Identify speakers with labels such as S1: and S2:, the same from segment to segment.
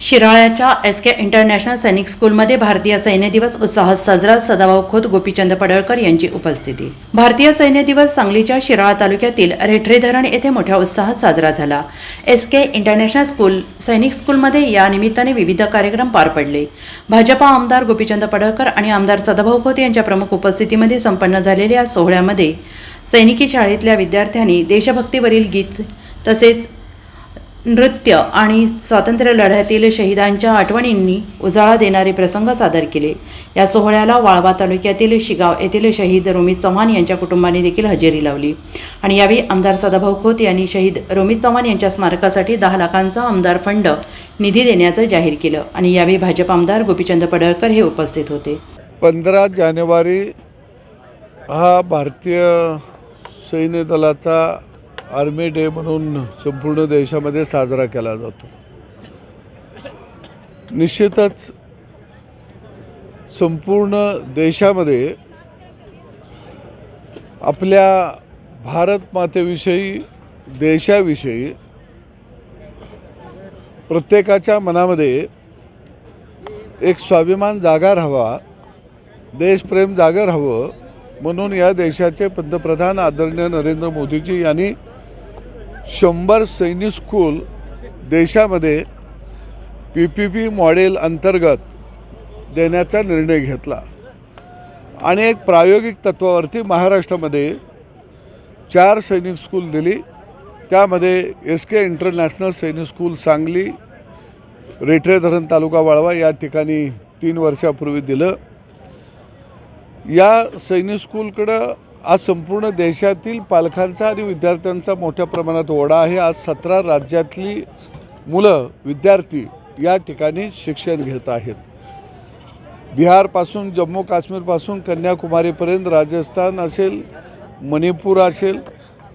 S1: शिराळ्याच्या S K international सैनिक स्कूलमध्ये भारतीय सैन्य दिवस उत्साहात साजरा सदाभाऊ खोत गोपीचंद पडळकर यांची उपस्थिती. भारतीय सैन्य दिवस सांगलीच्या शिराळा तालुक्यातील रेठरे धरण येथे मोठ्या उत्साहात साजरा झाला. एस के इंटरनॅशनल स्कूल सैनिक स्कूलमध्ये या निमित्ताने विविध कार्यक्रम पार पडले. भाजपा आमदार गोपीचंद पडळकर आणि आमदार सदाभाऊ खोत यांच्या प्रमुख उपस्थितीमध्ये संपन्न झालेल्या या सोहळ्यामध्ये सैनिकी शाळेतल्या विद्यार्थ्यांनी देशभक्तीवरील गीत तसेच नृत्य आणि स्वातंत्र्य लढ्यातील शहीदांच्या आठवणींनी उजाळा देणारे प्रसंग सादर केले. या सोहळ्याला वाळवा तालुक्यातील शिगाव येथील शहीद रोमित चव्हाण यांच्या कुटुंबाने देखील हजेरी लावली. आणि यावेळी आमदार सदाभाऊ खोत यांनी शहीद रोमित चव्हाण यांच्या स्मारकासाठी दहा लाखांचा आमदार फंड निधी देण्याचं जाहीर केलं. आणि यावेळी भाजप आमदार गोपीचंद पडळकर हे उपस्थित होते.
S2: पंधरा जानेवारी हा भारतीय सैन्य दलाचा आर्मी डे म्हणून संपूर्ण देशामध्ये साजरा केला जातो. निश्चितच संपूर्ण देशामध्ये आपल्या भारत मातेविषयी देशाविषयी प्रत्येकाच्या मनामध्ये एक स्वाभिमान जागा राहावा देशप्रेम जागर हवं म्हणून या देशाचे पंतप्रधान आदरणीय नरेंद्र मोदीजी यांनी शंभर सैनिक स्कूल देशामध्ये पी पी पी मॉडेल अंतर्गत देण्याचा निर्णय घेतला. आणि एक प्रायोगिक तत्वावरती महाराष्ट्रामध्ये चार सैनिक स्कूल दिली. त्यामध्ये एस के इंटरनॅशनल सैनिक स्कूल सांगली रेठरे धरण तालुका वाळवा या ठिकाणी तीन वर्षापूर्वी दिलं. या सैनिक स्कूलकडं आज संपूर्ण देशातील पालकांचा आणि विद्यार्थ्यांचा मोठ्या प्रमाणात ओढा आहे. आज सतरा राज्यातली मुलं विद्यार्थी या ठिकाणी शिक्षण घेत आहेत. बिहारपासून जम्मू काश्मीरपासून कन्याकुमारीपर्यंत राजस्थान असेल मणिपूर असेल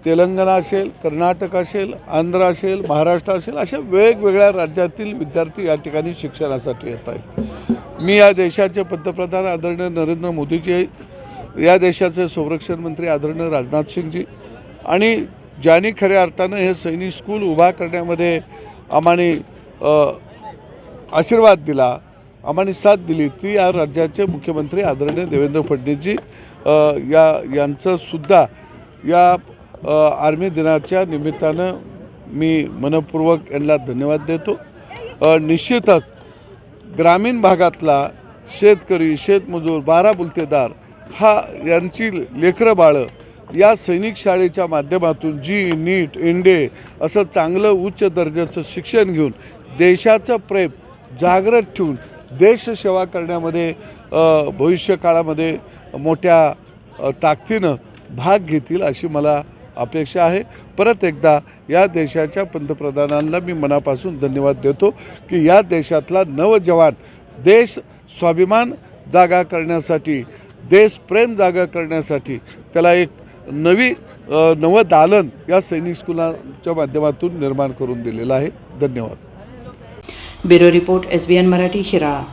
S2: तेलंगणा असेल कर्नाटक असेल आंध्र असेल महाराष्ट्र असेल अशा वेगवेगळ्या राज्यातील विद्यार्थी या ठिकाणी शिक्षणासाठी येत आहेत. मी या देशाचे पंतप्रधान आदरणीय नरेंद्र मोदीचे या देशाचे संरक्षण मंत्री आदरणीय राजनाथ सिंगजी आणि ज्यांनी खऱ्या अर्थानं हे सैनिक स्कूल उभा करण्यामध्ये आम्हाने आशीर्वाद दिला आम्हाने साथ दिली ती या राज्याचे मुख्यमंत्री आदरणीय देवेंद्र फडणवीसजी या यांचंसुद्धा या आर्मी दिनाच्या निमित्तानं मी मनपूर्वक यांना धन्यवाद देतो. निश्चितच ग्रामीण भागातला शेतकरी शेतमजूर बारा बुलतेदार हा यांची लेकरं बाळं या सैनिक शाळेच्या माध्यमातून जी नीट इंडे असं चांगलं उच्च दर्जाचं शिक्षण घेऊन देशाचं प्रेम जागृत ठेवून देशसेवा करण्यामध्ये भविष्यकाळामध्ये भविष्य काळामध्ये मोठ्या ताकदीनं भाग घेतील अशी मला अपेक्षा आहे. परत एकदा या देशाच्या पंतप्रधानांना मी मनापासून धन्यवाद देतो की या देशातला नवजवान देश स्वाभिमान जागा करण्यासाठी देशप्रेम जागा करण्यासाठी त्याला एक नवी नवं दालन या सैनिक स्कूलाच्या माध्यमातून निर्माण करून दिलेलं आहे. धन्यवाद.
S1: Bureau report S B N Marathi Shirala.